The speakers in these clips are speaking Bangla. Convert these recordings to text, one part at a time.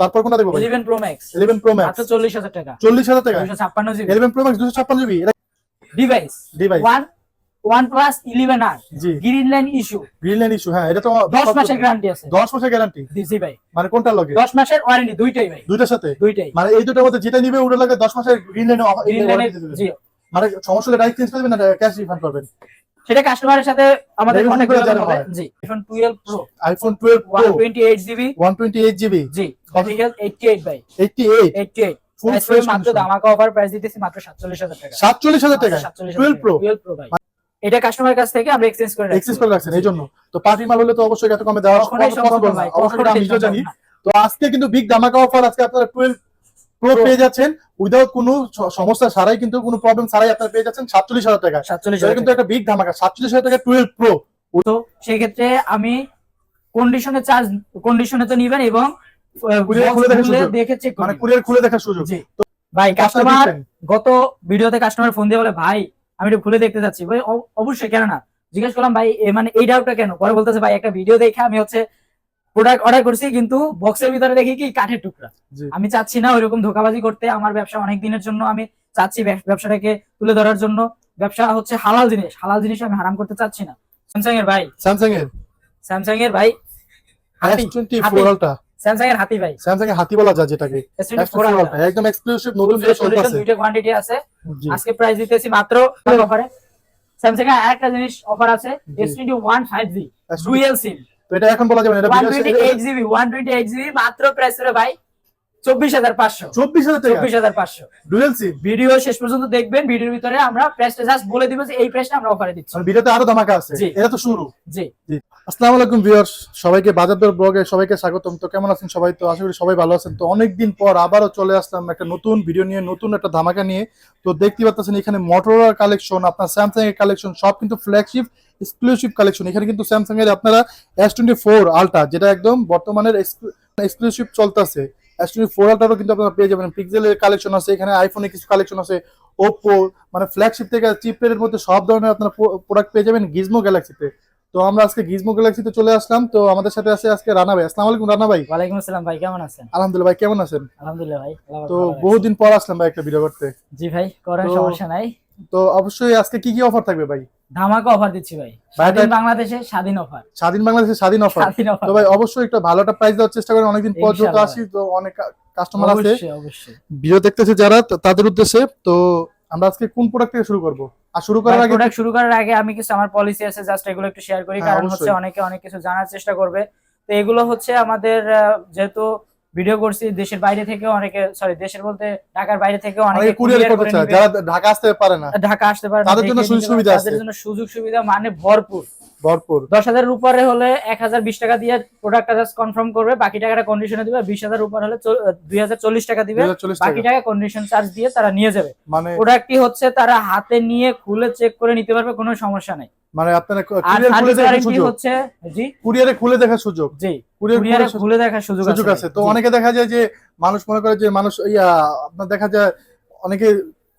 তারপর কোনটা দেখব? ভাই 11 প্রো ম্যাক্স 11 প্রো ম্যাক্স মাত্র 40000 টাকা। 40000 টাকা? 256 জিবি। 11 pro max 256 GB. এটা device device one OnePlus eleven R জি। Green line issue Greenland issue হ্যাঁ এটা তো 10 মাসের গ্যারান্টি আছে। 10 মাসের গ্যারান্টি জি ভাই। মানে কোনটা লাগে? 10 মাসের ওয়ারেন্টি দুইটাই ভাই। দুইটার সাথে? দুইটাই। মানে এই দুটোর মধ্যে যেটা নিবে ওটা লাগে 10 মাসের গ্রিন লাইনের জি। মানে সমস্যা হলে ডাইরেক্ট চেঞ্জ করবেন না ক্যাশ রিফান্ড করবেন সেটা কাস্টমারের সাথে আমাদের জানা হয়। জি। IPhone 12 pro iPhone 12 pro 128 GB 128 GB জি। গ্রাফিক্যাল 88 ভাই। 88 88 Full প্রাইস মাত্র। অফার প্রাইস দিতেছি মাত্র 47000 টাকা। 47000 টাকা 47000 12 প্রো 12 প্রো ভাই। এটা কাস্টমারের কাছ থেকে আমরা এক্সচেঞ্জ করে করে রাখছেন এই জন্য। তো পার্টি মাল হলে তো অবশ্যই এত কমে দেওয়া সম্ভব না না। অবশ্যই আমি জানি। তো আজকে কিন্তু বিগ ধামাকা অফার আজকে আপনারা 12 প্রো। পেয়ে যাচ্ছেন উইদাউট কোনো সমস্যা ছাড়াই কিন্তু কোনো প্রবলেম ছাড়াই আপনারা পেয়ে যাচ্ছেন 47000 টাকা 47000 এটা কিন্তু একটা বিগ ধামাকা 47000 টাকা 12 প্রো তো সেই ক্ষেত্রে আমি কন্ডিশনে চার্জ কন্ডিশনে তো নিবেন এবং Courier খুলে দেখার সুযোগ। দেখে চেক মানে কুরিয়ার খুলে দেখার সুযোগ। ভাই কাস্টমার গত ভিডিওতে কাস্টমার ফোন দিয়ে বলে ভাই আমি একটু খুলে দেখতে চাচ্ছি ভাই অবশ্যই কেন না জিজ্ঞেস করলাম ভাই মানে এই ডাউটটা কেন? পরে বলতেছে ভাই একটা ভিডিও দেখে আমি হচ্ছে প্রোডাক্ট অর্ডার করছি কিন্তু বক্সের ভিতরে দেখি কি কাঠের টুকরা। আমি চাচ্ছি না ওইরকম ধোকাবাজি করতে আমার ব্যবসা অনেক দিনের জন্য আমি চাচ্ছি ব্যবসাটাকে তুলে ধরার জন্য। ব্যবসা হচ্ছে হালাল জিনিস হালাল জিনিস আমি হারাম করতে চাচ্ছি না। স্যামসাং এর ভাই। স্যামসাং এর? স্যামসাং এর ভাই। হাতি S24 হাতি। আলট্রা স্যামসাং এর হাতি ভাই। স্যামসাং এর হাতি বলা যায় যেটাকে। S24 S24 আলট্রা একদম এক্সক্লুসিভ নতুন দুইটা কোয়ান্টিটি আছে। আজকে প্রাইস দিতেছি মাত্র অফারে স্যামসাং এর আরেকটা জিনিস অফার আছে S21 5G ডুয়াল সিম তো এটা এখন বলা যাবে না এটা 128 জিবি 128 জিবি মাত্র প্রাইস করে ভাই। 24500 24000 টাকা? 24500 ডুয়াল সিম ভিডিও শেষ পর্যন্ত দেখবেন ভিডিওর ভিতরে আমরা প্রাইসটা জাস্ট বলে দিব যে এই প্রাইসটা আমরা অফারে দিচ্ছি। ভিডিওতে আরও ধামাকা আছে। এটা তো শুরু। জি। আসসালামু আলাইকুম ভিউয়ার্স সবাইকে বাজার দর ব্লগে সবাইকে স্বাগতম। তো কেমন আছেন সবাই? তো আশা করি সবাই ভালো আছেন। তো অনেকদিন পর আবারও চলে আসলাম একটা নতুন ভিডিও নিয়ে নতুন একটা ধামাকা নিয়ে। তো দেখতে পাচ্ছেন এখানে মোটরোলার কালেকশন আপনার স্যামসাং এর কালেকশন সব কিন্তু ফ্ল্যাগশিপ এক্সক্লুসিভ কালেকশন এখানে কিন্তু স্যামসাং এর আপনারা এস টোয়েন্টি ফোর আলট্রা যেটা একদম বর্তমানের এক্সক্লুসিভ চলতেছে। এস টোয়েন্টি ফোর আলট্রাও কিন্তু আপনারা পেয়ে যাবেন। পিক্সেলের কালেকশন আছে, এখানে আইফোনের কিছু কালেকশন আছে ওপো মানে ফ্ল্যাগশিপ থেকে চিপ রেটের মধ্যে সব ধরনের আপনার প্রোডাক্ট পেয়ে যাবেন। গিজমো গ্যালাক্সিতে তো আমরা আজকে গিজমো গ্যালাক্সিতে চলে আসলাম। তো আমাদের সাথে আছে আজকে রানা ভাই। আসসালামু আলাইকুম রানা ভাই। ওয়ালাইকুম আসসালাম ভাই কেমন আছেন? আলহামদুলিল্লাহ ভাই কেমন আছেন? আলহামদুলিল্লাহ ভাই তো। বহুদিন পর আসলাম ভাই একটা ভিডিও করতে। জি ভাই করেন সমস্যা নাই। তো অবশ্যই আজকে কি কি অফার থাকবে ভাই? ধামাকা অফার দিচ্ছি ভাই। স্বাধীন বাংলাদেশে স্বাধীন অফার স্বাধীন বাংলাদেশের স্বাধীন অফার তো ভাই অবশ্যই একটা ভালো একটা প্রাইস দেওয়ার চেষ্টা করেন। অনেকদিন পর ইনশাআল্লাহ। আসি তো অনেক কাস্টমার আছে। অবশ্যই অবশ্যই। ভিডিও দেখতেছে যারা তাদের উদ্দেশ্যে তো আমরা আজকে কোন প্রোডাক্ট থেকে শুরু করব? আর শুরু করার আগে প্রোডাক্ট শুরু করার আগে আমি কিছু আমার পলিসি আছে জাস্ট এগুলো একটু শেয়ার করি হ্যাঁ, কারণ হচ্ছে অনেকে অনেক কিছু জানার চেষ্টা করবে। তো এগুলো হচ্ছে আমাদের যেহেতু ভিডিও করছি দেশের বাইরে থেকে অনেকে সরি দেশের বলতে ঢাকার বাইরে থেকে অনেকে অনেকে কুরিয়ার করতে চায় যারা ঢাকা আসতে পারে না। ঢাকা আসতে পারে না, তাদের জন্য সুযোগ সুবিধা আছে। তাদের জন্য সুযোগ সুবিধা মানে ভরপুর। ভরপুর। দশ হাজারের উপরে হলে এক হাজার বিশ টাকা দিয়ে প্রোডাক্টটা জাস্ট কনফার্ম করবে বাকি টাকাটা কন্ডিশনে দিবে বিশ হাজার উপর হলে দুই হাজার চল্লিশ টাকা দিবে বাকি টাকা। কন্ডিশন চার্জ দিয়ে তারা নিয়ে যাবে। মানে প্রোডাক্টটি হচ্ছে তারা হাতে নিয়ে খুলে চেক করে নিতে পারবে কোনো সমস্যা নেই। মানে আপনারা খুলে দেখার সুযোগ। হচ্ছে জি? কুরিয়ারে খুলে দেখার সুযোগ। জি কুরিয়ারে খুলে দেখার সুযোগ সুযোগ আছে। তো অনেকে দেখা যায় যে মানুষ মনে করে যে মানুষ ইয়া আপনার দেখা যায় অনেকে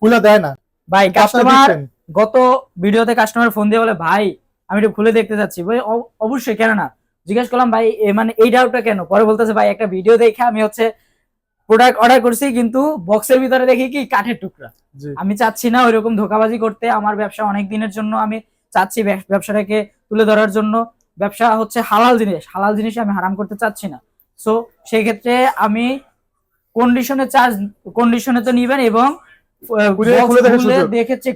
খুলে দেয় না। ভাই কাস্টমার। গত ভিডিওতে কাস্টমার ফোন দিয়ে বলে ভাই আমি একটু খুলে দেখতে চাচ্ছি। ভাই অবশ্যই কেন না? জিজ্ঞেস করলাম ভাই মানে এই ডাউটটা কেন? পরে বলতেছে ভাই একটা ভিডিও দেখে আমি হচ্ছে প্রোডাক্ট অর্ডার করছি কিন্তু বক্সের ভিতরে দেখি কি কাঠের টুকরা। আমি চাচ্ছি না ওইরকম ধোকাবাজি করতে আমার ব্যবসা অনেক দিনের জন্য আমি চাচ্ছি ব্যবসাটাকে তুলে ধরার জন্য। ব্যবসা হচ্ছে হালাল জিনিস হালাল জিনিস আমি হারাম করতে চাচ্ছি না। সো সেই ক্ষেত্রে আমি কন্ডিশনে চার্জ কন্ডিশনে তো নিবেন এবং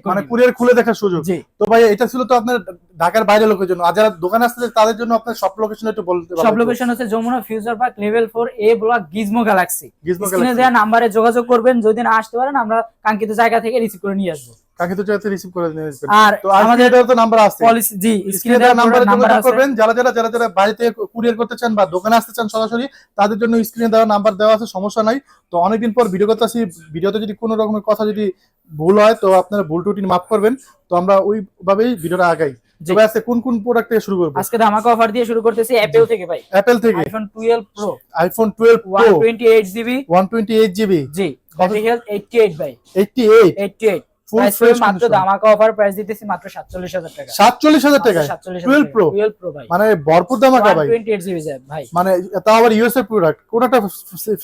মানে কুরিয়ার খুলে দেখার সুযোগ। তো ভাই এটা ছিল তো আপনার ঢাকার লোকের জন্য। আর যারা দোকানে আসতে তাদের জন্য আপনার সব লোকেশন একটু বলতে সব লোকেশন হচ্ছে Jamuna future park level four A block Gizmo Galaxy স্ক্রিনে দেওয়া নাম্বারে যোগাযোগ করবেন। যদি না আসতে পারেন আমরা কাঙ্ক্ষিত জায়গা থেকে রিসিভ করে নিয়ে আসব। কাকে তো রিসিভ করে নিয়ে আসবেন। আর তো আমাদের তো নাম্বার আছে। পলিসি জি স্ক্রিনে দেওয়া নাম্বারে যোগাযোগ করবেন যারা যারা যারা যারা থেকে কুরিয়ার করতে চান বা দোকানে আসতে চান সরাসরি তাদের জন্য স্ক্রিনে দেওয়া নাম্বার দেওয়া আছে সমস্যা নাই। তো অনেকদিন পর ভিডিও করতে আসি ভিডিওতে যদি কোনো রকমের কথা যদি ভুল হয় তো আপনারা ভুল টুটি মাফ করবেন। তো আমরা ওইভাবেই ভিডিওটা আগাই। তবে আজকে কোন কোন প্রোডাক্ট থেকে শুরু করব? আজকে ধামাকা অফার দিয়ে শুরু করতেছি অ্যাপেল থেকে ভাই। অ্যাপেল থেকে? IPhone 12 pro iPhone twelve pro 128 GB one twenty eight GB জি গ্রাফিক্যাল 88 ভাই। এইটটি এইট 88 ফুল ফ্রেশ মাত্র ধামাকা অফার প্রাইস দিতেছি মাত্র 47000 টাকা। সাতচল্লিশ হাজার টাকায়? 47000 12 Pro? 12 Pro ভাই। মানে ভরপুর ধামাকা ভাই? 128 জিবি ভাই। মানে আবার ইউএসএ প্রোডাক্ট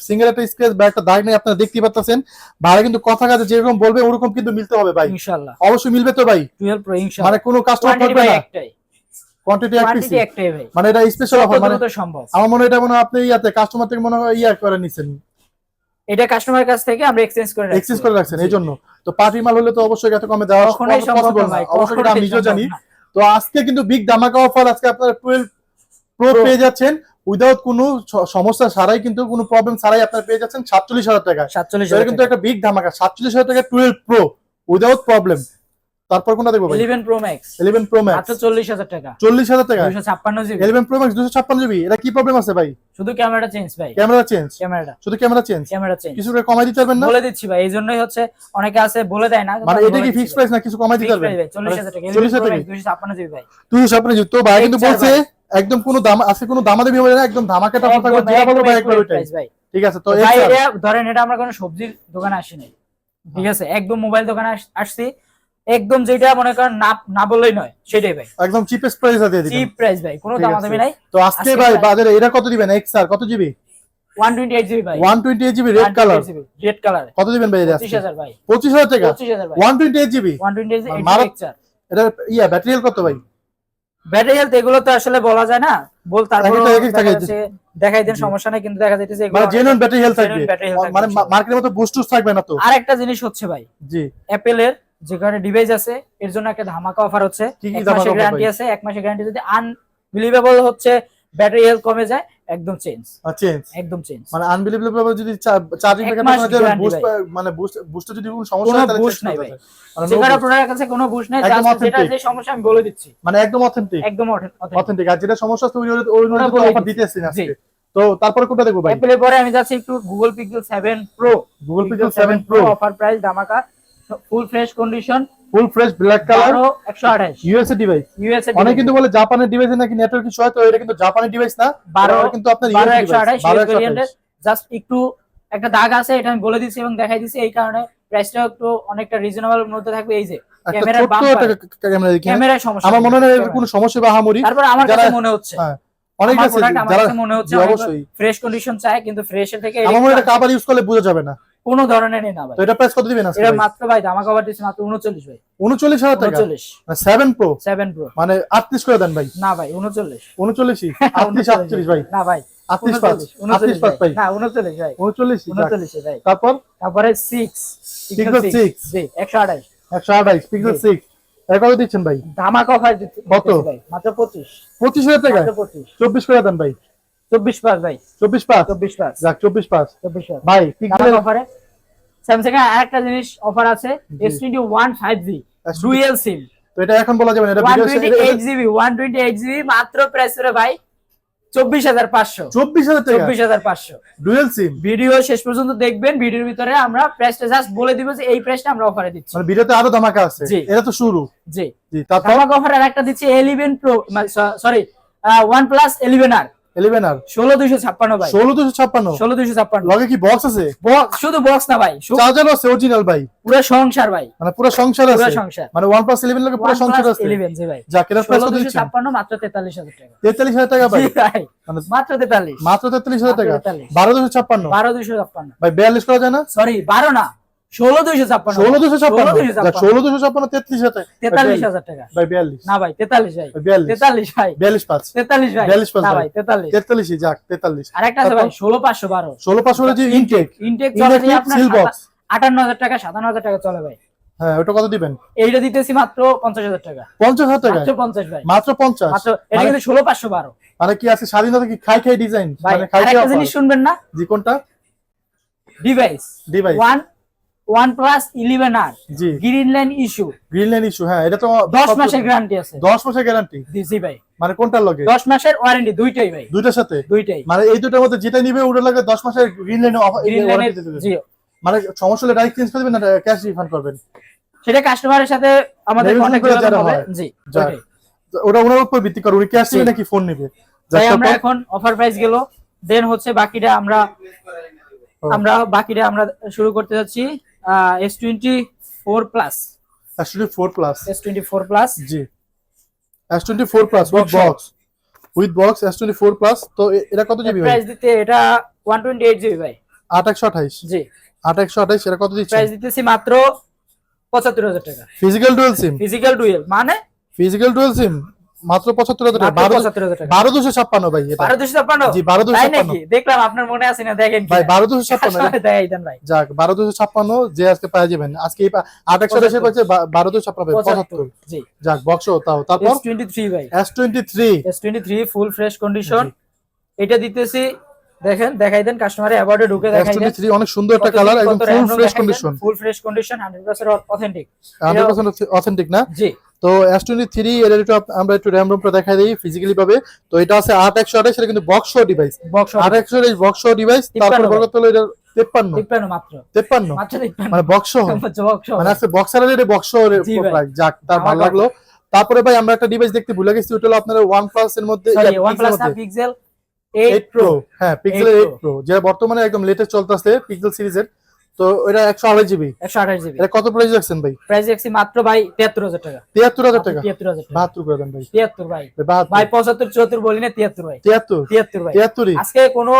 সিঙ্গেল একটা স্ক্র্যাচ বা একটা দাগ নেই আপনারা দেখতে পাচ্ছেন ভাড়া কিন্তু কথা কাজে যেরকম বলবে ওরকম কিন্তু মিলতে হবে ভাই। ইনশাআল্লাহ অবশ্যই মিলবে তো ভাই। 12 Pro ইনশাআল্লাহ মানে কোনো কাস্টমার থাকবে না। কোয়ান্টিটি একটাই ভাই। মানে এটা স্পেশাল অফার মানে সম্ভব। আমার মনে হয় এটা মনে হয় আপনি ইয়াতে কাস্টমার থেকে মনে হয় ইয়া করে নিছেন। এটা কাস্টমার কাছ থেকে আমরা এক্সচেঞ্জ করে রাখছি। এক্সচেঞ্জ করে রাখছেন এই জন্য তো পার্টি মাল হলে তো অবশ্যই এত কমে দেওয়া কখনোই সম্ভব পসিবল না না। ভাই অবশ্যই আমি নিজে নিজেও জানি। তো আজকে কিন্তু বিগ ধামাকা অফার আজকে আপনারা 12 প্রো পেয়ে যাচ্ছেন। উইদাউট কোনো সমস্যা ছাড়াই কিন্তু কোনো প্রবলেম ছাড়াই আপনারা পেয়ে যাচ্ছেন 47000 টাকা 47000 এটা কিন্তু একটা বিগ ধামাকা। 47000 টাকা 12 প্রো উইদাউট প্রবলেম তারপর কোনটা দেখব ভাই? 11 Pro Max 11 প্রো ম্যাক্স মাত্র 40000 টাকা। 40000 টাকা? 256 জিবি 11 প্রো ম্যাক্স 256 জিবি এটা কি প্রবলেম আছে ভাই? শুধু ক্যামেরাটা চেঞ্জ ভাই। ক্যামেরা চেঞ্জ ক্যামেরাটা। শুধু ক্যামেরা চেঞ্জ ক্যামেরা চেঞ্জ কিছু কমাই দিতে পারবেন না? বলে দিচ্ছি ভাই এই জন্যই হচ্ছে অনেকে আছে বলে দেয় না মানে এটা কি ফিক্স প্রাইস না কিছু কমাই দিতে পারবেন? 40000 টাকা। 40000 11 টাকা। Max 256 জিবি ভাই। তুই স্বপ্নে তো ভাই কিন্তু বলছে একদম কোনো দাম আজকে কোনো দামাদামি হবে না একদম ধামাকাটা যেটা বলব ভাই একবার ওইটাই। ঠিক আছে তো ধরেন এটা আমরা কোনো সবজির দোকানে আসি নাই ঠিক আছে একদম মোবাইল দোকানে আসছি। একদম যেটা মনে করেন না না বললেই নয় সেটাই ভাই। একদম চিপেস্ট প্রাইস দিয়ে দিবেন। চিপ প্রাইস ভাই কোনো ঠিক আছে। দামাদামি নাই। তো আজকে ভাই বাজারে এটা কত দিবেন? এক্স আর কত জিবি 128 জিবি ভাই। 128 GB red colour red colour কত দিবেন ভাই এটা 25000 ভাই। 25000 টাকা? 25000 ভাই। 128 জিবি 128 জিবি মারা- পিকচার এটা ইয়া ব্যাটারি হেলথ কত ভাই? ব্যাটারি হেলথ এগুলো তো আসলে বলা যায় না। বল তারপর। দেখাই দেন সমস্যা নাই কিন্তু দেখা যাইতেছে মানে জেনুইন ব্যাটারি হেলথ থাকবে। মানে। মার্কেটের মতো বুস্ট থাকবে না তো? আর একটা জিনিস হচ্ছে ভাই জি। অ্যাপেলের যেখানে ডিভাইস আছে এর জন্য একটা ধামাকা অফার হচ্ছে। এক মাসের গ্যারান্টি আছে এক মাসের গ্যারান্টি যদি আনবিলিভেবল হচ্ছে ব্যাটারি হেলথ কমে যায় একদম চেঞ্জ চেঞ্জ একদম চেঞ্জ মানে আনবিলিভেবল যদি চার্জিং বুস্ট মানে বুস্ট যদি কোনো সমস্যা হয় boost নাই ভাই। মানে কোনো বুশ নাই যেটা যে সমস্যা আমি বলে দিচ্ছি। মানে একদম অথেন্টিক একদম। অথেন্টিক আর যেটা সমস্যা ওই অফার। দিতেছেন আজকে। তো তারপরে কোনটা দেখব ভাই? অ্যাপেলের পরে আমি যাচ্ছি একটু Google Pixel 7 pro Google Pixel 7 pro offer price ধামাকা। Full fresh condition full fresh black colour 128 USA device USA অনেক কিন্তু বলে জাপানের ডিভাইসে নাকি নেটওয়ার্ক ইস্যু হয় তো এটা কিন্তু জাপানের ডিভাইস না। 12 কিন্তু আপনার ইউএসএ ডিভাইস ভেরিয়েন্টের জাস্ট একটু একটা দাগ আছে এটা আমি বলে দিচ্ছি এবং দেখাই দিচ্ছি এই কারণে প্রাইসটা একটু অনেকটা রিজনেবল মধ্যে থাকবে। এই যে ক্যামেরার সমস্যা। আমার মনে হয় কোনো সমস্যা বা হামুরি। তারপর আমার কাছে মনে হচ্ছে। হ্যাঁ, অনেক আছে যারা মনে হচ্ছে অবশ্যই। ফ্রেশ কন্ডিশন চাই কিন্তু ফ্রেশের থেকে আমার মনে হয় কাবার ইউজ করলে বোঝা যাবে না। কোনো ধরনের নেই না ভাই। তো এটা প্রাইস কত দিবেন আজকে এটা মাত্র ভাই দামা কভার দিচ্ছে মাত্র 39 ভাই। 39000 টাকা? 39 7 প্রো 7 প্রো মানে 38 করে দেন ভাই। না ভাই 39 39 38 38 ভাই। না ভাই 38 পাঁচ। 38 পাঁচ ভাই। না 39 ভাই। 39 যাক। 39 ভাই। তারপর? তারপরে 6 Pixel 6 জি 128 128 পিক্সেল 6 এর কত দিচ্ছেন ভাই? অফার দিতে কত? ভাই মাত্র 25 25000 টাকা 25 24 করে দেন ভাই। 24 পাস ভাই। 24 পাঁচ? 24 পাস যাক 24 পাঁচ। 24 পাস ভাই পিক্সেল অফারে স্যামসাং এর আরেকটা জিনিস অফার আছে S21 5G ডুয়াল সিম তো এটা এখন বলা যাবে না এটা ভিডিও 128 জিবি 128 জিবি মাত্র প্রাইস ভাই 24500 24000 টাকা? 24500 ডুয়াল সিম ভিডিও শেষ পর্যন্ত দেখবেন ভিডিওর ভিতরে আমরা প্রাইসটা জাস্ট বলে দিব যে এই প্রাইসটা আমরা অফারে দিচ্ছি। মানে ভিডিওতে আরও ধামাকা আছে। জি। এটা তো শুরু। জি। জি তারপর? ধামাকা অফারে আরেকটা দিচ্ছি 11 pro sorry OnePlus 11 R 11 R? 16256 ভাই। 16256 16256 লগে কি বক্স আছে? শুধু বক্স না ভাই চার্জার আছে অরিজিনাল ভাই। পুরো সংসার ভাই। মানে পুরো সংসার পুরো সংসার। মানে OnePlus 11 লগে পুরো সংসার আছে। 11 জি ভাই। যা কেনার প্রাইস কত দিচ্ছেন? 16256 মাত্র 43000 টাকা। 43000 টাকা ভাই। মানে মাত্র 43 মাত্র 43000 টাকা। 12256 12256 ভাই 42 করা যায় না? সরি 12 না। 16256 16256 যাক 16256 33000 টাকা। 43000 টাকা। ভাই 42 না ভাই 43 ভাই। 42 43 ভাই। 42 পাঁচ। 43 ভাই। 42 পাঁচ ভাই। ভাই 43 43 যাক 43 আরেকটা আছে ভাই 16512 16 পাঁচশো যে ইনটেক ইনটেক Intake চলে with আপনার seal box। 58000 টাকা 57000 টাকা চলে ভাই। হ্যাঁ ওটা কত দিবেন? এইটা দিতেছি মাত্র 50000 টাকা। 50000 টাকা মাত্র 50 ভাই। মাত্র 50 মাত্র এটা কিন্তু 16512 মানে কি আছে? স্বাধীনতা কি খাই খাই ডিজাইন মানে খাই খাই জিনিস শুনবেন না? জি কোনটা? ডিভাইস ডিভাইস ওয়ান জি। Green line issue green line issue হ্যাঁ এটা তো দশ মাসের গ্যারান্টি আছে। 10 মাসের গ্যারান্টি জি ভাই। মানে কোনটার লগে? দশ মাসের ওয়ারেন্টি দুইটাই ভাই। দুইটার সাথে? দুইটাই। মানে এই দুটোর মধ্যে যেটা নিবে ওটার লাগে 10 মাসের গ্রিন লাইন গ্রিন লাইনের জি। মানে সমস্যা হলে ডাইরেক্ট চেঞ্জ করে না ক্যাশ রিফান্ড করবেন? সেটা কাস্টমারের সাথে আমাদের Negotiation কন্টাক্ট করে করে হবে। জি ওটা ওনার উপর ভিত্তি করে উনি ক্যাশ নেবে নাকি ফোন নেবে? তাই আমরা এখন অফার প্রাইস গেল। দেন হচ্ছে বাকিটা আমরা। আমরা বাকিটা আমরা শুরু করতে যাচ্ছি। S twenty four plus S twenty four plus S twenty four plus G. S twenty four plus with box with box S twenty four plus তো এটা কত জিবি প্রাইস দিতে এটা ওয়ান টোয়েন্টি এইট জিবি ভাই। আট একশো আঠাইশ। জি। আট একশো আঠাইশ এটা কত দিচ্ছে প্রাইস দিতেছি মাত্র পঁচাত্তর হাজার টাকা। Physical dual SIM physical dual মানে? ফিজিক্যাল ডুয়েল সিম মাত্র পঁচাত্তর হাজার টাকা। বারো দুশো ছাপ্পান্ন ভাই বারো দুশো ছাপ্পান্ন? জি বারো দুশো ছাপ্পান্ন। দেখলাম আপনার মনে আছে না দেখেন ভাই বারো দুশো ছাপ্পান্ন ভাই। যাক বারো দুশো ছাপ্পান্ন যে আজকে পাওয়া যাবেন আজকে আট একশো আঠাশে পাচ্ছে বারো দুশো ছাপ্পান্ন পঁচাত্তর পঁচাত্তর। যাক বক্স তাও। তারপর? টোয়েন্টি থ্রি ভাই। S twenty three S twenty three full fresh condition এটা দিতেছি দেখেন দেখাই দেন কাস্টমারে অ্যাওয়ার্ডে ঢুকে দেখাই দেন। থ্রি অনেক সুন্দর একটা কালার একদম full fresh condition full fresh condition hundred percent authentic hundred percent authentic না? জি। তো এস টোয়েন্টি থ্রি এর একটু আমরা একটু র্যাম রোমটা দেখাই দিই ফিজিক্যালি ভাবে তো এটা আছে আট একশো আঠাশ এটা কিন্তু বক্স ডিভাইস আট একশো আঠাশ বক্স ডিভাইস তারপর তিপ্পান্ন। হলো এটা তেপ্পান্ন। তিপ্পান্ন মাত্র। তেপ্পান্ন। মানে বক্স মানে আজকে বক্সার এটা বক্স যাক তার ভালো লাগল। তারপরে ভাই আমরা একটা ডিভাইস দেখতে ভুলে গেছি ওটা হলো আপনার ওয়ান প্লাস এর মধ্যে। পিক্সেল 8 8 প্রো প্রো হ্যাঁ পিক্সেল 8 8 প্রো যেটা বর্তমানে একদম লেটেস্ট চলতেছে পিক্সেল সিরিজের তো এটা একশো আড়াই জিবি একশো আঠাশ জিবি এটা কত প্রাইস রাখছেন ভাই? প্রাইস দেখছি মাত্র ভাই তিয়াত্তর হাজার টাকা। তিয়াত্তর হাজার টাকা? তিয়াত্তর হাজার বাহাত্তর করে দেন ভাই। তিয়াত্তর ভাই। ভাই পঁচাত্তর চুয়াত্তর বলি না তিয়াত্তর ভাই। তিয়াত্তর? তিয়াত্তর ভাই। তিয়াত্তরই? আজকে কোনো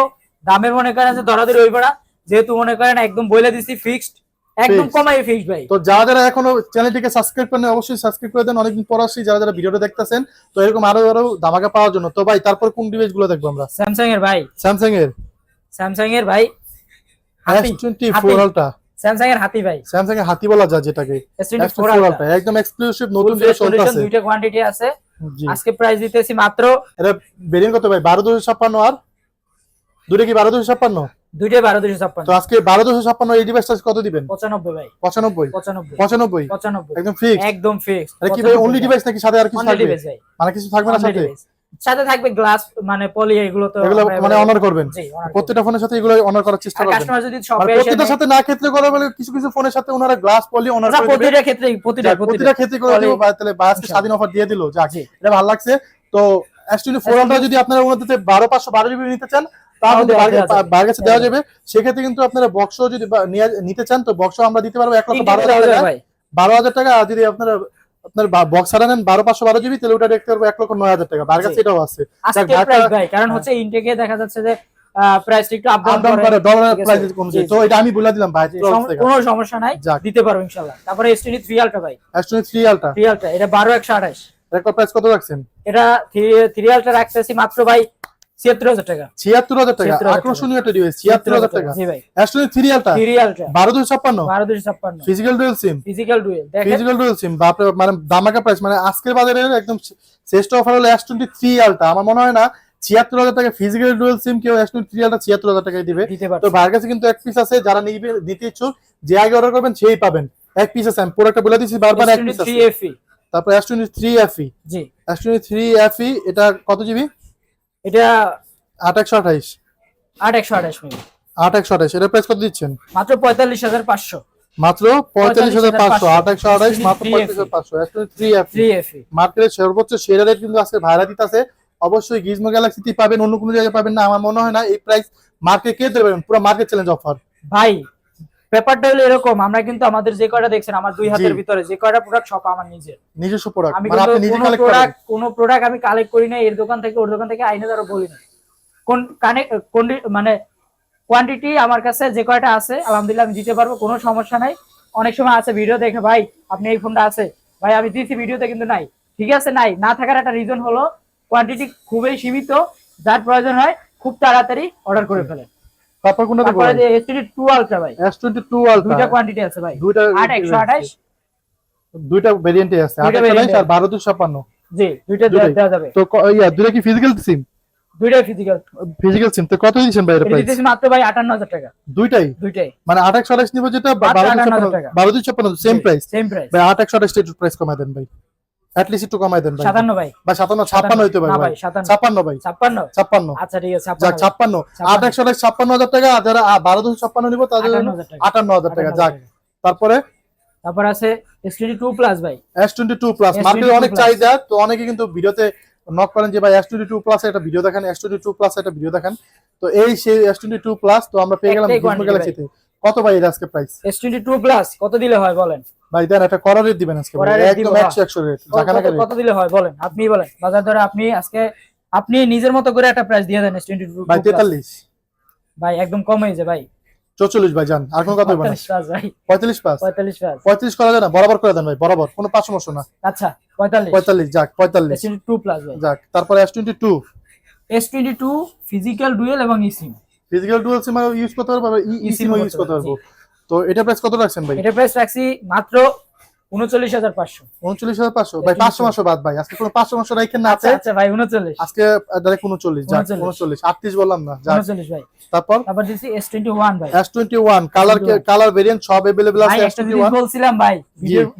দামে মনে করেন যে দরাদরি হইবে না যেহেতু মনে করেন একদম বলে দিছি ফিক্সড একদম। কমাই ফিক্সড ভাই। তো যারা যারা এখনও চ্যানেলটিকে সাবস্ক্রাইব করেন অবশ্যই সাবস্ক্রাইব করে দেন। অনেকদিন পর আসছি যারা যারা ভিডিওটা দেখতেছেন তো এরকম আরও আরও ধামাকা পাওয়ার জন্য। তো ভাই তারপর কোন ডিভাইসগুলো দেখব আমরা? স্যামসাং এর ভাই। স্যামসাং এর? স্যামসাং এর ভাই। হাতি S twenty four ultra Samsung এর হাতি ভাই। স্যামসাং এর হাতি বলা যায় যেটাকে। S24 আলটা একদম এক্সক্লুসিভ নতুন যেটা চলতেছে। দুইটা কোয়ান্টিটি আছে। আজকে প্রাইস দিতেছি মাত্র এটা ভেরিয়েন্ট কত ভাই? বারো দুশো ছাপ্পান্ন আর? দুটো কি বারো দুশো বারো দুশো ছাপ্পান্ন। তো আজকে বারো দুশো ছাপ্পান্ন এই ডিভাইসটা কত দিবেন? পঁচানব্বই ভাই। পঁচানব্বই? পঁচানব্বই। পঁচানব্বই? পঁচানব্বই। একদম ফিক্স একদম ফিক্স এটা কি ভাই অনলি ডিভাইস নাকি সাথে আর কিছু থাকবে? মানে কিছু থাকবে না সাথে। সাথে থাকবে গ্লাস মানে পলি এগুলো তো এগুলো মানে অনার করবেন। প্রত্যেকটা ফোনের সাথে এগুলো অনার করার চেষ্টা করবেন। কাস্টমার যদি শপে এসে প্রত্যেকটার সাথে না ক্ষেত্রে করা বলে কিছু কিছু ফোনের সাথে ওনারা গ্লাস পলি অনার না, করে দিবে। প্রতিটা প্রতিটা প্রতিটা ক্ষেত্রে করে দিব তাহলে বাসকে স্বাধীন অফার দিয়ে দিল জি। এটা ভালো লাগছে। তো S24 ফোর আলটা যদি আপনারা ওনাদের বারো পাঁচশো বারো জিবি নিতে চান। বার্গেন কাছে দেওয়া যাবে। সেক্ষেত্রে কিন্তু আপনারা বক্স যদি নিতে চান তো বক্স আমরা দিতে পারব এক লক্ষ বারো হাজার টাকা। ভাই। বারো হাজার টাকা আর যদি আপনারা আপনার বক্স নেন বারো পাঁচশো বারো জিবি তাহলে ওটা দেখতে পারব এক লক্ষ নয় হাজার টাকা। বার্গেন কাছে এটাও আছে। কারণ হ্যাঁ। হচ্ছে ইনটেকে দেখা যাচ্ছে যে প্রাইসটা একটু আপ আপ ডাউন ডাউন করে। ডলার প্রাইস অনুযায়ী জি, তো এটা আমি বলে দিলাম ভাই কোনো সমস্যা নাই। দিতে পারব ইনশাআল্লাহ। তারপরে এসটিডি থ্রি আলটা ভাই। S23 থ্রি আলটা থ্রি আলটা এটা বারো একশো আঠাশ। প্রাইস কত রাখছেন? এটা থ্রি আলটা রাখতেছি মাত্র ভাই ছিয়াত্তর হাজার টাকা। ছিয়াত্তর হাজার টাকা। 76,000 টাকা। আকর্ষণীয় একটা ডিভাইস ছিয়াত্তর হাজার টাকা। জি ভাই। S23 থ্রি আলটা থ্রি আলটা বারো দুশো ছাপ্পান্ন। বারো দুশো ছাপ্পান্ন। Physical dual SIM physical dual দেখেন। ফিজিক্যাল ডুয়েল সিম বাপরে মানে দামাকা প্রাইস মানে আজকের বাজারে একদম শ্রেষ্ঠ অফার হলো এস টোয়েন্টি থ্রি আলটা আমার মনে হয় না ছিয়াত্তর হাজার টাকা ফিজিক্যাল ডুয়েল সিম কেউ টোয়েন্টি থ্রি আলটা ছিয়াত্তর হাজার টাকায় দিবে। তো ভাইয়ের কাছে কিন্তু এক পিস আছে। যারা নিবে নিতে ইচ্ছুক যে আগে অর্ডার করবেন সেই পাবেন। এক পিস আছে। আমি পুরোটা বলে দিচ্ছি বারবার এক পিস আছে। এফি তারপর এস টোয়েন্টি থ্রি এফই জি। এস টোয়েন্টি থ্রি এফই এটা কত জিবি এটা আট একশো আঠাইশ। আট একশো মিনিট আট একশো আঠাইশ। এটা প্রাইস কত দিচ্ছেন? মাত্র পঁয়তাল্লিশ হাজার পাঁচশো। মাত্র পঁয়তাল্লিশ হাজার পাঁচশো। আট একশো আঠাইশ মাত্র 3FE পঁয়তাল্লিশ হাজার পাঁচশো। থ্রি এফ মার্কেটের সর্বোচ্চ সেরা রেট কিন্তু আজকে ভাইরা দিতেছে। অবশ্যই গিজমো গ্যালাক্সিতে পাবেন অন্য কোনো জায়গায় পাবেন না। আমার মনে হয় না এই প্রাইস মার্কেট কে দেবেন পুরো মার্কেট চ্যালেঞ্জ অফার ভাই ব্যাপারটা হলো এরকম আমরা কিন্তু আমাদের যে কয়টা দেখছেন আমার দুই হাতের ভিতরে যে কয়টা প্রোডাক্ট সব আমার নিজের। নিজস্ব প্রোডাক্ট আমি মানে আপনি নিজে কোনো প্রোডাক্ট কোনো প্রোডাক্ট আমি কালেক্ট করি না এর দোকান থেকে ওর দোকান থেকে আইনে তারা বলি না কোন কানে কোন মানে কোয়ান্টিটি আমার কাছে যে কয়টা আছে আলহামদুলিল্লাহ আমি দিতে পারব কোনো সমস্যা নাই। অনেক সময় আছে ভিডিও দেখে ভাই আপনি এই ফোনটা আছে। ভাই আমি দিয়েছি ভিডিওতে কিন্তু নাই। ঠিক আছে নাই। না থাকার একটা রিজন হলো কোয়ান্টিটি খুবই সীমিত যার প্রয়োজন হয় খুব তাড়াতাড়ি অর্ডার করে ফেলেন। তারপর কোনটা তারপরে যে এসটিডি টু আলট্রা ভাই। এস টোয়েন্টি টু দুইটা আলট্রা কোয়ান্টিটি আছে ভাই। দুইটা আট একশো আঠাশ। দুইটা ভেরিয়েন্টে আছে। আট দুইটা একশো আঠাইশ variant আর বারো দুশো ছাপ্পান্ন। জি দুইটা দেওয়া যাবে। তো ইয়া দুইটা কি ফিজিক্যাল সিম দুইটাই ফিজিক্যাল ফিজিক্যাল সিম তো কত দিচ্ছেন ভাই এর প্রাইস দিতেছি মাত্র ভাই আটান্ন হাজার টাকা। দুইটাই? দুইটাই। মানে আট একশো আঠাইশ নিব যেটা বা- মাত্র বারো দুশো 58,000 ছাপ্পান্ন টাকা। বারো দুশো ছাপ্পান্ন সেম প্রাইস সেম প্রাইস ভাই আট একশো আঠাইশ প্রাইস কমাই দেন ভাই। অ্যাটলিস্ট একটু কমাই দেন ভাই। বা হইতে পারে আচ্ছা ঠিক আছে টাকা। যারা নিবো তাদের টাকা। যাক। তারপরে? তারপর আছে প্লাস ভাই। S twenty two plus S22 মার্কেটে অনেক চাহিদা তো অনেকে কিন্তু ভিডিওতে নক করেন যে ভাই প্লাস একটা ভিডিও দেখান প্লাস একটা ভিডিও দেখান। তো এই সেই টু প্লাস তো আমরা পেয়ে গেলাম গ্যালাক্সিতে কত ভাই এর আজকে price S twenty two plus কত দিলে হয় বলেন? ভাই দেন একটা করার রেট দিবেন আজকে ভাই। একদম দিব, একশো একশো রেট জাকানা কত- দিলে হয় বলেন? আপনি বলেন। বাজার দরে আপনি আজকে আপনি নিজের মতো করে একটা প্রাইস দিয়ে দেন এস টোয়েন্টি টু ভাই তেতাল্লিশ। ভাই একদম কম হয়েছে ভাই। চৌচল্লিশ ভাই যান। আর কোনো কথা হবে না। পঁয়তাল্লিশ পাঁচ ভাই। পঁয়তাল্লিশ পাঁচ পঁয়তাল্লিশ পাঁচ পঁয়ত্রিশ করা যায় না? বরাবর করে দেন ভাই বরাবর। কোনো পাঁচ সমস্যা না। আচ্ছা পঁয়তাল্লিশ। পঁয়তাল্লিশ যাক পঁয়তাল্লিশ। এস টোয়েন্টি টু প্লাস ভাই। যাক তারপরে S twenty two S twenty two physical dual এবং eSIM physical dual SIM use করতে পারব ই সিম ইউজ করতে পারব, পারব। তো এটা প্রাইস কত রাখছেন ভাই? এটা প্রাইস রাখছি মাত্র উনচল্লিশ হাজার পাঁচশো। উনচল্লিশ হাজার পাঁচশো? ভাই পাঁচশো মাসও বাদ ভাই। আজকে কোনো পাঁচশো মাসও রাখেন না আছে। আচ্ছা আচ্ছা ভাই উনচল্লিশ। আজকে ডাইরেক্ট উনচল্লিশ উনচল্লিশ। আটত্রিশ বললাম না উনচল্লিশ ভাই। তারপর? তারপর দিচ্ছি এস টোয়েন্টি ওয়ান ভাই। S twenty one colour colour variant সব এভেলেবেল আছে এস টোয়েন্টি ওয়ান বলছিলাম ভাই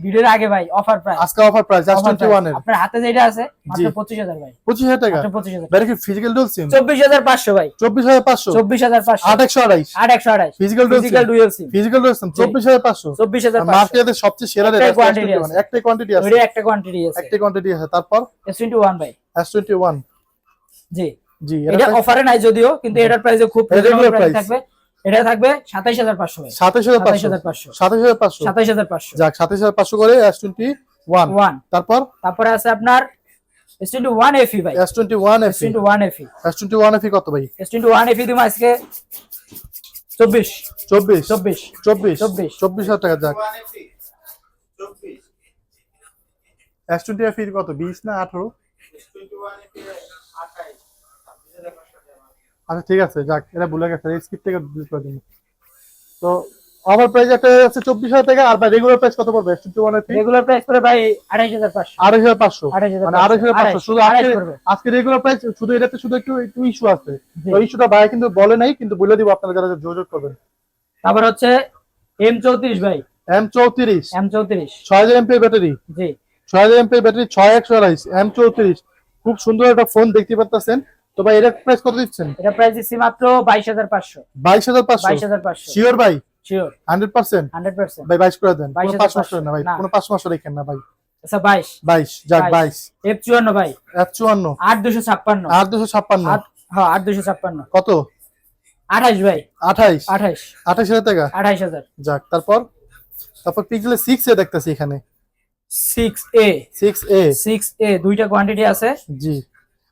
ভিডিওর আগে ভাই অফার প্রাইস আজকে অফার প্রাইস এস টোয়েন্টি ওয়ানের। আপনার হাতে যেটা আছে মাত্র পঁচিশ হাজার ভাই। পঁচিশ হাজার টাকা? পঁচিশ হাজার ভাই ফিজিক্যাল ডুয়েল সিম চব্বিশ হাজার পাঁচশো ভাই। চব্বিশ হাজার পাঁচশো? চব্বিশ হাজার পাঁচশো। আট একশো আড়াইশ। আট একশো আড়াইশ। Physical dual SIM physical dual SIM চব্বিশ হাজার পাঁচশো। চব্বিশ হাজার মার্কেটে সবচেয়ে সেরা রেট একটাই আছে। একটাই কোয়ান্টিটি আছে। ওইটা একটা কোয়ান্টিটি আছে। একটাই কোয়ান্টিটি আছে। তারপর? এস টোয়েন্টি ওয়ান ভাই। এস টোয়েন্টি ওয়ান জি। জি এটা এটা অফারে নাই যদিও কিন্তু এটার প্রাইসে খুব এটা regular প্রাইস থাকবে। এটা থাকবে সাতাইশ হাজার পাঁচশো ভাই। সাতাশ হাজার সাতাইশ পাঁচশো হাজার পাঁচশো। সাতাশ হাজার পাঁচশো। সাতাইশ হাজার পাঁচশো। যাক সাতাশ হাজার পাঁচশো করে এস টোয়েন্টি ওয়ান ওয়ান তারপর? তারপরে আছে আপনার এস টোয়েন্টি ওয়ান এফি ভাই। S twenty one S FE twenty one FE S twenty one FE কত ভাই? এস টোয়েন্টি ওয়ান এফি তুমি আজকে চব্বিশ। চব্বিশ। চব্বিশ। চব্বিশ। চব্বিশ। চব্বিশ হাজার টাকা যাক। এস টোয়েন্টি এফি কত? বিশ না আঠারো? আচ্ছা ঠিক আছে যাক এটা ভুলে গেছে স্কিপ থেকে delete করে দিন। তো আমার প্রাইস একটা আছে চব্বিশ হাজার টাকা আর ভাই রেগুলার প্রাইস কত পড়বে? টোয়েন্টি ওয়ান রেগুলার প্রাইস করে ভাই আড়াইশ হাজার পাঁচশো। আড়াই হাজার পাঁচশো? আড়াইশ মানে হাজার পাঁচশো। শুধু আড়াইশ আজকে আজকে রেগুলার প্রাইস শুধু এটাতে শুধু একটু একটু ইস্যু আছে। তো ইস্যুটা ভাই কিন্তু বলে নাই কিন্তু বলে দিব আপনারা যারা যোগাযোগ করবেন। তারপর হচ্ছে এম চৌত্রিশ ভাই। এম চৌত্রিশ। এম চৌত্রিশ। ছয় হাজার এমপি ব্যাটারি। জি। ছয় হাজার এমপি ব্যাটারি ছয় একশো আড়াইশ এম চৌত্রিশ। খুব সুন্দর একটা ফোন দেখতে পাচ্ছেন তো ভাই এটার প্রাইস কত দিচ্ছেন? এটা প্রাইস দিচ্ছি মাত্র বাইশ হাজার পাঁচশো। বাইশ হাজার পাঁচশো? বাইশ হাজার পাঁচশো। শিওর ভাই? Sure hundred percent hundred percent ভাই বাইশ করে দেন। কোনো পাঁচ মাস না ভাই। কোনো পাঁচ মাস রেখেন না ভাই? আচ্ছা বাইশ। বাইশ যাক বাইশ। বাইশ। এফ চুয়ান্ন ভাই। এক চুয়ান্ন। আট দুশো ছাপ্পান্ন। আট দুশো ছাপ্পান্ন। হ্যাঁ আট দুশো ছাপ্পান্ন। কত? আঠাইশ ভাই। আঠাইশ আঠাইশ আঠাইশ হাজার টাকা? আঠাইশ হাজার। যাক তারপর? তারপর পিক্সেল সিক্স এ দেখতেছি এখানে। Six A six A six A দুইটা কোয়ান্টিটি আছে। জি।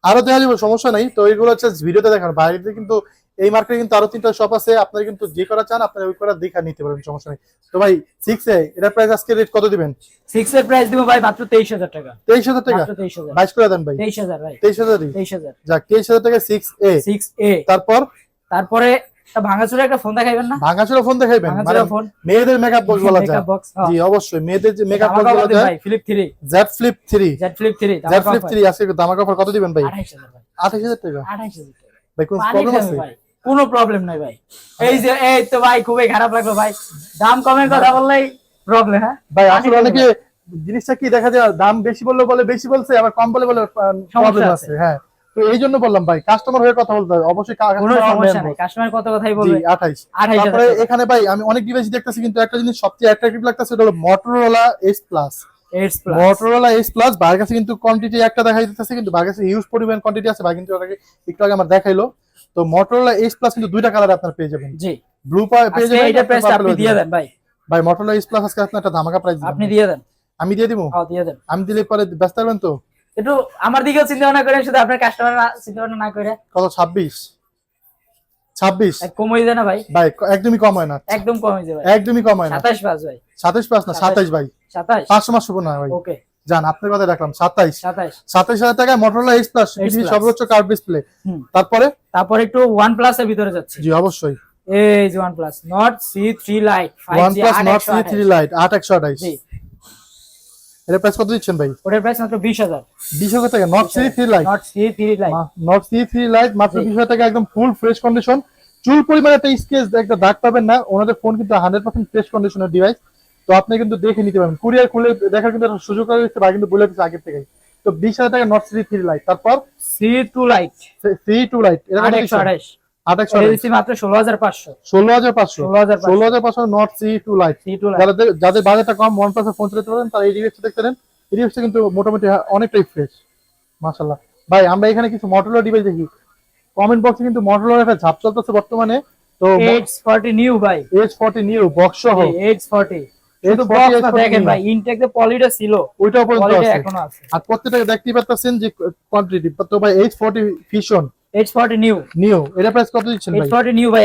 আরও দেখা যাবে সমস্যা নাই। তো এইগুলো হচ্ছে ভিডিওতে দেখানো। বাইরে কিন্তু এই মার্কেটে কিন্তু আরও তিনটা শপ আছে। আপনারা কিন্তু যে করা চান আপনারা ওই করা দেখা নিতে পারবেন সমস্যা নেই। তো ভাই সিক্স এ এটার প্রাইস আজকে রেট কত দিবেন? সিক্স এর প্রাইস দিব ভাই মাত্র তেইশ হাজার টাকা। তেইশ হাজার টাকা? মাত্র তেইশ হাজার। বাইশ করে দেন ভাই। তেইশ হাজার ভাই। তেইশ হাজারই তেইশ হাজার। যাক তেইশ হাজার টাকা সিক্স এ সিক্স এ তারপর? তারপরে ভাঙাচুরা একটা ফোন দেখাইবেন না? ভাঙাচোরা ফোন দেখাইবেন? মানে মেয়েদের মেকআপ বক্স বলা যায়। জি অবশ্যই মেয়েদের যে মেকআপ বক্স বলা যায় ভাই? Flip three Z flip three Z flip three Z flip three আজকে দামাক অফার কত দিবেন ভাই? আঠাইশ হাজার ভাই। আঠাশ হাজার টাকা? আঠাইশ হাজার টাকা। ভাই কোনো প্রবলেম আছে? কোনো প্রবলেম নাই ভাই। এই যে এই তো ভাই খুবই খারাপ লাগল ভাই। দাম কমের কথা বললেই প্রবলেম হ্যাঁ? ভাই আসলে অনেকে জিনিসটা কি দেখা যায় দাম বেশি বললে বলে বেশি বলছে আবার কম বলে বলে প্রবলেম। আছে হ্যাঁ। তো এই জন্য বললাম ভাই কাস্টমার হয়ে কথা বলতে হবে। অবশ্যই। কাস্টমার কত কথাই বলবে? 28 আঠাইশ। তারপরে এখানে ভাই আমি অনেক ডিভাইস দেখতেছি কিন্তু একটা জিনিস সবচেয়ে অ্যাট্রাকটিভ লাগতেছে হলো Motorola S Plus eights plus ভাইয়ের কাছে কিন্তু কোয়ান্টিটি একটা দেখাই দিতেছে কিন্তু ভাইয়ের কাছে হিউজ পরিমাণ কোয়ান্টিটি আছে। ভাই কিন্তু একটু আগে আমার দেখাইলো। তো Motorola এস প্লাস কিন্তু দুইটা কালার আপনার পেয়ে যাবেন। জি। ব্লু পেয়ে যাবেন এইটা প্রাইস আপনি দিয়ে দেন ভাই। ভাই Motorola S Plus আজকে আপনার একটা ধামাকা প্রাইস আপনি দিয়ে দেন। আমি দিয়ে দিব? হ্যাঁ দিয়ে দেন। আমি দিলে পরে ব্যস্ত থাকবেন তো? একটু আমার দিকেও চিন্তা ভাবনা করে শুধু আপনার কাস্টমার চিন্তা ভাবনা না করে। কত? ছাব্বিশ। ছাব্বিশ? কম হয়ে যায় না ভাই। ভাই একদমই কম হয় না। একদম কম হয়ে যায় একদমই কম হয় না। সাতাশ পাঁচ ভাই। সাতাইশ পাঁচ না সাতাইশ। সাতাইশ ভাই। সাতাশ? পাঁচশো মাস শুভ না ভাই। ওকে। যান আপনার কথা দেখলাম সাতাইশ সাতাইশ হাজার টাকায় মোটরলা এইচ প্লাস পৃথিবীর সর্বোচ্চ ডিসপ্লে হুম। তারপরে? একটু ওয়ান প্লাস এর ভিতরে যাচ্ছে। জি অবশ্যই। এই যে OnePlus Nord C three lite OnePlus Nord একশো থ্রি লাইট আট একশো আঠাইশ এটা প্রাইস কত দিচ্ছেন ভাই? ওটার প্রাইস মাত্র 20000 20000 টাকা Nord C three lite Nord C three lite Nord C three lite মাত্র 20000 টাকা একদম ফুল ফ্রেশ কন্ডিশন চুল পরিমাণে একটা স্কেচ একটা দাগ পাবেন না। ওনাদের ফোন কিন্তু 100% ফ্রেশ কন্ডিশনের ডিভাইস তো আপনি কিন্তু দেখে নিতে পারেন কুরিয়ার খুলে দেখার কিন্তু একটা সুযোগ রয়েছে বা কিন্তু বলে দিচ্ছে আগে থেকে তো 20000 টাকা নট সি থ্রি লাইট তারপর C two light C two light এটা 128 যাদের যাদের বাজেটটা কম ওয়ান প্লাসে ফোন চালাতে পারেন তারা এই ডিভাইসটা দেখতে নেন এই ডিভাইসটা কিন্তু মোটামুটি অনেকটাই ফ্রেশ মাশাল্লাহ ভাই আমরা এখানে কিছু মটোলা ডিভাইস দেখি। কমেন্ট বক্সে কিন্তু মটোলার একটা ঝাপ চলতেছে বর্তমানে। তো এইচ ফর্টি নিউ ভাই। এইচ ফর্টি নিউ বক্স সহ। এইচ ফর্টি দেখেন ভাই ইনটেক পলিটা ছিল ওইটাও পর্যন্ত আছে। আর প্রত্যেকটা দেখতেই পাচ্ছেন যে কোয়ান্টিটি তো ভাই এইচ ফর্টি ফিশন এইচ ফর্টি নিউ নিউ এটা প্রাইস কত দিচ্ছেন ভাই? নিউ ভাই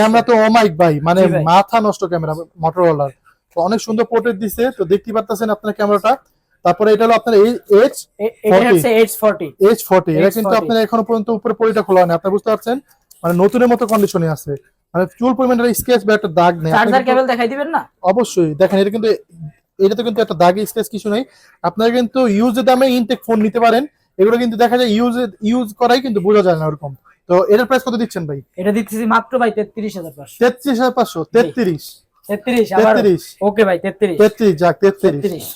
ক্যামেরা তো অমাইক ভাই মানে মাথা নষ্ট ক্যামেরা মোটরোলার তো অনেক সুন্দর পোর্ট্রেট দিছে তো দেখতে পাচ্ছেন আপনার ক্যামেরাটা। তারপরে এটা হলো আপনার এইচ এ- এটা 40 হচ্ছে এইচ ফর্টি এইচ ফর্টি এটা কিন্তু আপনার এখনও পর্যন্ত উপরে খোলা হয়নি আপনি বুঝতে পারছেন? মানে নতুনের মতো কন্ডিশনে আছে। মানে চুল স্কেচ বা একটা দাগ নেই। চার্জার কেবল দেখাই দিবেন না? অবশ্যই দেখেন এটা কিন্তু এটাতে কিন্তু একটা দাগ স্কেচ কিছু নেই। আপনারা কিন্তু ইউজের দামে ইনটেক ফোন নিতে পারেন। এগুলো কিন্তু দেখা যায় ইউজ ইউজ করাই কিন্তু বোঝা যায় না ওরকম। তো এটার প্রাইস কত দিচ্ছেন ভাই? এটা দিচ্ছি মাত্র ভাই তেত্রিশ হাজার পাঁচশো। তেত্রিশ হাজার পাঁচশো তেত্রিশ। তেত্রিশ ওকে ভাই তেত্রিশ। তেত্রিশ যাক তেত্রিশ।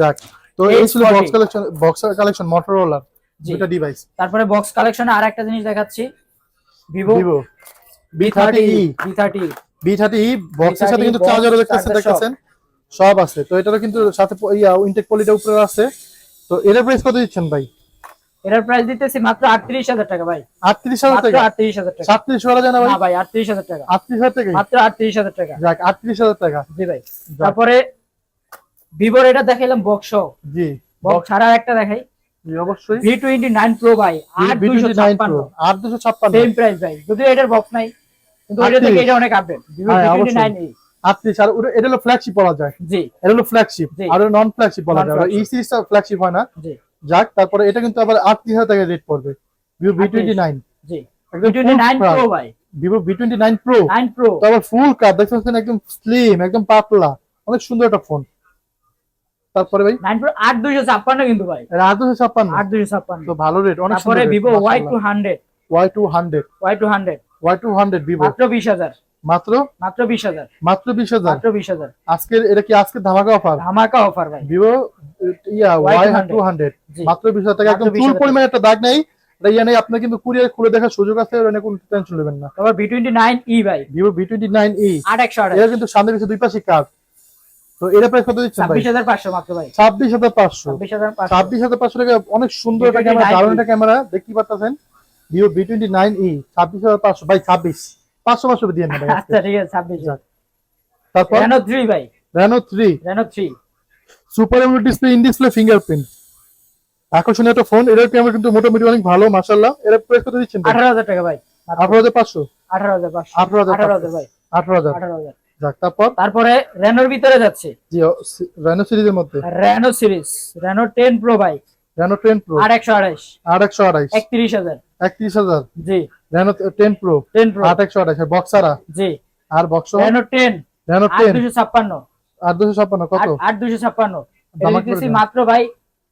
যাক। তো এই ছিল বক্স কালেকশন বক্স কালেকশন মোটরোলার। দুটা ডিভাইস তারপরে বক্স কালেকশনে আর একটা জিনিস দেখাচ্ছি। Vivo Vivo V thirty thirty V thirty V thirty E বক্সের সাথে কিন্তু চার্জারও দেখতেছেন দেখতেছেন? সব আছে। তো এটারও কিন্তু সাথে ইয়া ইনটেক পলিটা উপরে আছে। তো এটার প্রাইস কত দিচ্ছেন ভাই? এটার প্রাইস দিতেছি মাত্র আটত্রিশ হাজার টাকা ভাই। আটত্রিশ হাজার টাকা? আটত্রিশ হাজার টাকা। সাতত্রিশ করা যায় না ভাই? না ভাই আটত্রিশ হাজার টাকা। টাকা মাত্র আটত্রিশ হাজার টাকা। যাক টাকা। জি ভাই। তারপরে ভিভোর এটা দেখাইলাম বক্স জি। বক্স ছাড়া একটা দেখাই। জি অবশ্যই। ভি টোয়েন্টি নাইন প্রো ভাই আট দুইশো ছাপ্পান্ন। আট দুশো ছাপ্পান্ন। সেম প্রাইস ভাই। যদিও এটার বক্স নাই কিন্তু ওইটা থেকে এটা অনেক আপডেট ভিভো হ্যাঁ, আটত্রিশ আর এটা হলো ফ্ল্যাগশিপ বলা যায়। জি। এটা হলো ফ্ল্যাগশিপ আর নন ফ্ল্যাগশিপ বলা যায়। এই সিরিজটা ফ্ল্যাগশিপ হয় না। যাক তারপরে এটা কিন্তু আবার আটত্রিশ হাজার টাকা রেট পড়বে। Vivo V twenty nine G. Vivo V twenty nine pro nine pro তো আবার ফুল কাট দেখতে পাচ্ছেন একদম স্লিম একদম পাতলা। অনেক সুন্দর একটা ফোন তারপরে ভাই? নাইন প্রো আট দুইশো ছাপ্পান্ন কিন্তু ভাই। আট দুশো ছাপ্পান্ন। আট দুইশো ছাপ্পান্ন। তো ভালো রেট অনেক তারপরে Vivo Y two hundred Y two hundred Y two hundred Y two hundred Vivo মাত্র বিশ হাজার। মাত্র? মাত্র বিশ হাজার। মাত্র বিশ হাজার? মাত্র বিশ হাজার। আজকের এটা কি আজকে ধামাকা অফার ধামাকা অফার ভাই। ভিভো ইয়া ওয়াই Y200 টু হান্ড্রেড মাত্র বিশ হাজার টাকা। একদম ফুল। পরিমাণে একটা দাগ নেই। এটা ইয়া নেই কিন্তু কুরিয়ার খুলে দেখার সুযোগ আছে নিয়ে কোনো টেনশন নেবেন না। ই ভাই। ভিভো এটা কিন্তু সামনে পিছনে দুই পাশে কাজ তো এটা প্রাইস কত দিচ্ছেন ভাই? হাজার পাঁচশো মাত্র ভাই। ছাব্বিশ হাজার পাঁচশো। ছাব্বিশ হাজার পাঁচশো। ছাব্বিশ হাজার পাঁচশো টাকা অনেক সুন্দর একটা ক্যামেরা দারুণ একটা ক্যামেরা দেখতে পাচ্ছেন Vivo V twenty nine E ছাব্বিশ হাজার পাঁচশো। ভাই ছাব্বিশ। পাঁচশো পাঁচশো দিয়ে নেবেন আচ্ছা ঠিক আছে ছাব্বিশ। তারপর? রেনো থ্রি ভাই। Reno three Reno three super AMOLED display in display fingerprint আকর্ষণীয় একটা ফোন এটার ক্যামেরা কিন্তু মোটামুটি অনেক ভালো মাশাআল্লাহ। এটা প্রাইস কত দিচ্ছেন আঠারো হাজার টাকা ভাই। আঠারো হাজার পাঁচশো? আঠারো হাজার পাঁচশো। আঠারো হাজার আঠারো হাজার ভাই। আঠারো হাজার। আঠারো হাজার। যাক তারপর? তারপরে রেনোর ভিতরে যাচ্ছে। জি রেনো সিরিজের মধ্যে। Reno series Reno ten pro ভাই। রেনো টেন প্রো একশো আড়াইশ। একত্রিশ হাজার। একত্রিশ হাজার। জি। Reno ten pro ten pro আট একশো আড়াইশ বক্সারা জি। আর বক্স টেন দুশো ছাপ্পান্ন। আট দুশো ছাপ্পান্ন কত? আট- আট দুশো ছাপ্পান্ন। এটা দামাক করে দিতেছি দেন। মাত্র ভাই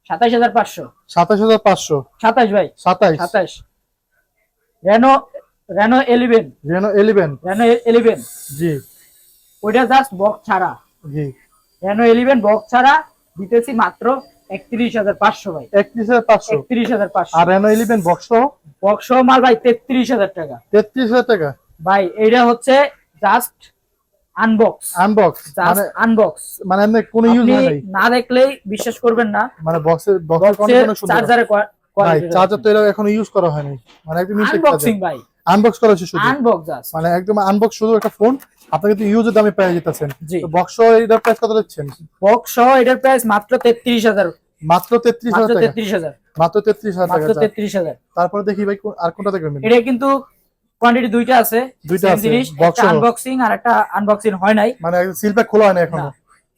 সাতাশ হাজার পাঁচশো। সাতাশ হাজার পাঁচশো। সাতাশ ভাই। সাতাইশ। সাতাশ Reno Reno eleven Reno eleven Reno eleven জি। ওইটা জাস্ট বক্স ছাড়া। জি। রেনো এলিভেন বক্স ছাড়া দিতেছি মাত্র একত্রিশ হাজার পাঁচশো ভাই। একত্রিশ হাজার পাঁচশো? একত্রিশ হাজার পাঁচশো। আর রেনো ইলেভেন বক্স বক্স মাল ভাই তেত্রিশ হাজার টাকা। তেত্রিশ হাজার টাকা? ভাই এইটা হচ্ছে জাস্ট আনবক্স আনবক্স মানে আনবক্স মানে এমনি কোনো ইউজ নাই? না দেখলেই বিশ্বাস করবেন না। মানে বক্সের বক্সের বক্সের কন্ডিশন সুন্দর। চার্জার তো এটা এখনও ইউজ করা হয়নি। মানে একদম আনবক্সিং ভাই। আনবক্স করা হচ্ছে শুধু। আনবক্স জাস্ট মানে একদম আনবক্স শুধু একটা ফোন আপনি কিন্তু ইউজের দামে পেয়ে যেতেছেন। তো বক্স এটার প্রাইস কত দিচ্ছেন? বক্স সহ এটার প্রাইস মাত্র তেত্রিশ হাজার। মাত্র তেত্রিশ মাত্র হাজার টাকা। তেত্রিশ হাজার। মাত্র তেত্রিশ হাজার টাকা মাত্র যাক। তেত্রিশ হাজার। তারপরে দেখি ভাই আর কোনটা দেখবেন? এটা কিন্তু কোয়ান্টিটি দুইটা আছে দুইটা আছে, box আনবক্সিং আর একটা আনবক্সিং হয় নাই। মানে সিল প্যাক খোলা হয় না এখনও।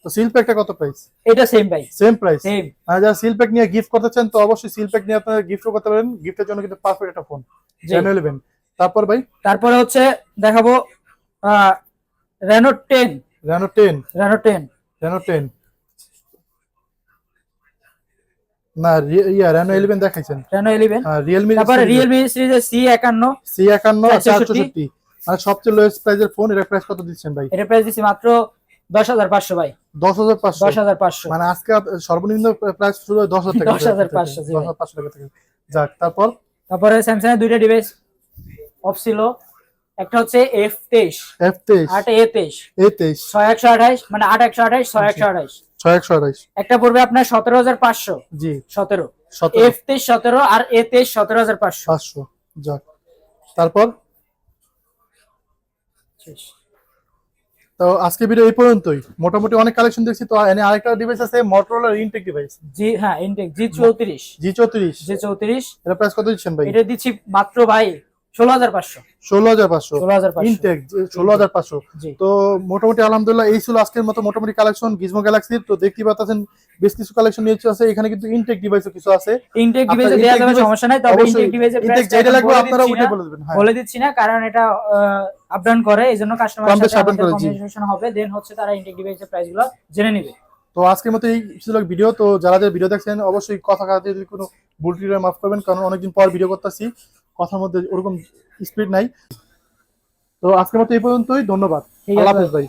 তো সিল প্যাকটা কত প্রাইস এটা সেম ভাই সেম প্রাইস সেম মানে যারা সিল প্যাক নিয়ে গিফট করতে চান তো অবশ্যই সিল প্যাক নিয়ে আপনারা গিফটও করতে পারেন। গিফটের জন্য কিন্তু পারফেক্ট একটা ফোন জি। রেনো ইলেভেন তারপর ভাই? তারপরে হচ্ছে দেখাবো Reno ten Reno ten Reno ten Reno ten না ইয়া রেনো ইলেভেন দেখাইছেন। রেনো ইলেভেন রিয়েলমি তারপরে রিয়েলমি সিরিজের সি একান্ন। সি একান্ন আর চার 464 চৌষট্টি মানে সবচেয়ে লোয়েস্ট প্রাইজের ফোন এটা প্রাইস কত দিচ্ছেন ভাই? প্রাইস দিচ্ছি মাত্র দশ হাজার পাঁচশো ভাই। দশ হাজার পাঁচশো। দশ হাজার পাঁচশো। মানে আজকে সর্বনিম্ন প্রাইস শুরু হয় টাকা 10,500 টাকা থেকে। যাক তারপর? তারপরে স্যামসাং এর দুইটা ডিভাইস অফ ছিল। একটা হচ্ছে এফ তেইশ। এফ তেইশ। আট এ তেইশ। এ তেইশ। ছয় একশো আঠাইশ মানে আট একশো আঠাইশ ছয় একশো আঠাইশ ছয় একশো আঠাইশ একটা পড়বে আপনার সতেরো হাজার পাঁচশো। জি। সতেরো। সতেরো। এফ তেইশ সতেরো আর এ তেইশ সতেরো হাজার পাঁচশো। পাঁচশো। যাক। তারপর? তো আজকে ভিডিও এই পর্যন্তই। মোটামুটি অনেক কালেকশন দেখছি তো এনে আরেকটা ডিভাইস আছে মোটরোলার ইনটেক ডিভাইস জি হ্যাঁ ইনটেক জি চৌত্রিশ। জি চৌত্রিশ। জি চৌত্রিশ। এটা প্রাইস কত দিচ্ছেন ভাই? এটা দিচ্ছি মাত্র ভাই তো মোটামুটি আলহামদুলিল্লাহ এই ছিল আজকের মতো মোটামুটি কালেকশন গিজমো গ্যালাক্সির তো দেখতে পাচ্ছেন বেশ কিছু কালেকশন নিয়ে আছে। এখানে কিন্তু ইনটেক ডিভাইসও কিছু আছে। ইনটেক ডিভাইসে দেওয়া যাবে সমস্যা নাই তবে ইনটেক ডিভাইসের ইনটেক যেটা লাগবে আপনারা উঠে বলে দেবেন হ্যাঁ। বলে দিচ্ছি না কারণ এটা আপ ডাউন করে এই জন্য কাস্টমার। কমিউনিকেশন হবে দেন হচ্ছে তারা ইনটেক ডিভাইসের জেনে নেবে। তো আজকের মতো এই ছিল ভিডিও তো যারা যারা ভিডিও দেখছেন অবশ্যই কথা কাটাতে যদি কোনো ভুল মাফ করবেন কারণ অনেকদিন পর ভিডিও করতেছি। কথার মধ্যে ওরকম স্পিড নাই। তো আজকের মতো এই পর্যন্তই ধন্যবাদ। আল্লাহ হাফেজ ভাই।